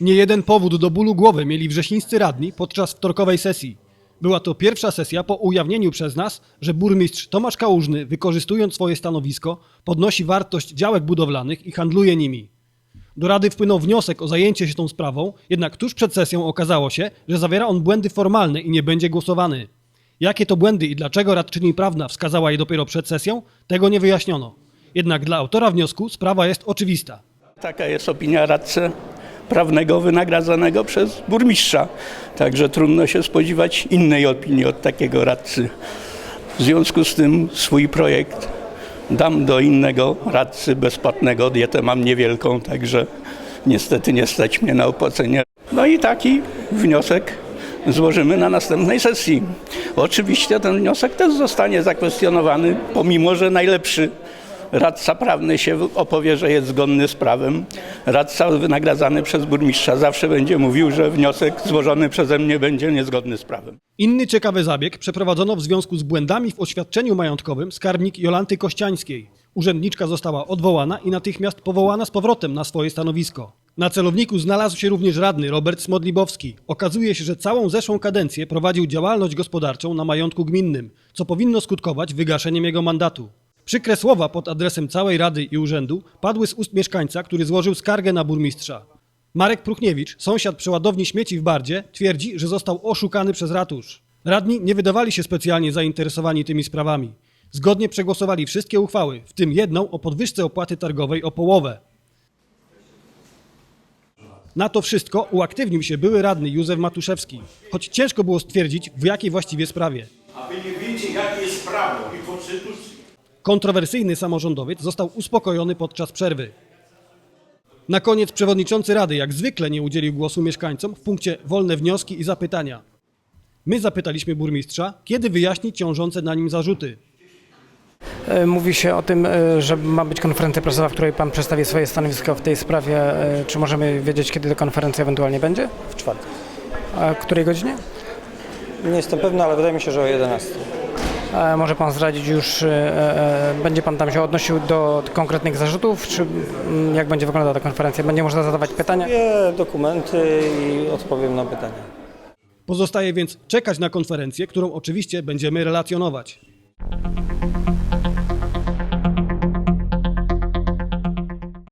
Nie jeden powód do bólu głowy mieli wrześnińscy radni podczas wtorkowej sesji. Była to pierwsza sesja po ujawnieniu przez nas, że burmistrz Tomasz Kałużny, wykorzystując swoje stanowisko, podnosi wartość działek budowlanych i handluje nimi. Do Rady wpłynął wniosek o zajęcie się tą sprawą, jednak tuż przed sesją okazało się, że zawiera on błędy formalne i nie będzie głosowany. Jakie to błędy i dlaczego radczyni prawna wskazała je dopiero przed sesją, tego nie wyjaśniono. Jednak dla autora wniosku sprawa jest oczywista. Taka jest opinia radcy prawnego wynagradzanego przez burmistrza. Także trudno się spodziewać innej opinii od takiego radcy. W związku z tym swój projekt dam do innego radcy bezpłatnego. Dietę mam niewielką, także niestety nie stać mnie na opłacenie. No i taki wniosek złożymy na następnej sesji. Oczywiście ten wniosek też zostanie zakwestionowany, pomimo że najlepszy radca prawny się opowie, że jest zgodny z prawem. Radca wynagradzany przez burmistrza zawsze będzie mówił, że wniosek złożony przeze mnie będzie niezgodny z prawem. Inny ciekawy zabieg przeprowadzono w związku z błędami w oświadczeniu majątkowym skarbnik Jolanty Kościańskiej. Urzędniczka została odwołana i natychmiast powołana z powrotem na swoje stanowisko. Na celowniku znalazł się również radny Robert Smodlibowski. Okazuje się, że całą zeszłą kadencję prowadził działalność gospodarczą na majątku gminnym, co powinno skutkować wygaszeniem jego mandatu. Przykre słowa pod adresem całej Rady i Urzędu padły z ust mieszkańca, który złożył skargę na burmistrza. Marek Pruchniewicz, sąsiad przeładowni śmieci w Bardzie, twierdzi, że został oszukany przez ratusz. Radni nie wydawali się specjalnie zainteresowani tymi sprawami. Zgodnie przegłosowali wszystkie uchwały, w tym jedną o podwyżce opłaty targowej o połowę. Na to wszystko uaktywnił się były radny Józef Matuszewski, choć ciężko było stwierdzić, w jakiej właściwie sprawie. A wy nie wiecie, jakie jest prawo i konstytucja. Kontrowersyjny samorządowiec został uspokojony podczas przerwy. Na koniec przewodniczący Rady jak zwykle nie udzielił głosu mieszkańcom w punkcie wolne wnioski i zapytania. My zapytaliśmy burmistrza, kiedy wyjaśni ciążące na nim zarzuty. E, Mówi się o tym, e, że ma być konferencja prasowa, w której pan przedstawi swoje stanowisko w tej sprawie. E, Czy możemy wiedzieć, kiedy ta konferencja ewentualnie będzie? W czwartek. A w której godzinie? Nie jestem pewny, ale wydaje mi się, że o 11. E, Może pan zdradzić już, e, e, będzie pan tam się odnosił do konkretnych zarzutów, czy mm, jak będzie wyglądała ta konferencja? Będzie można zadawać pytania? Dokumenty i odpowiem na pytania. Pozostaje więc czekać na konferencję, którą oczywiście będziemy relacjonować.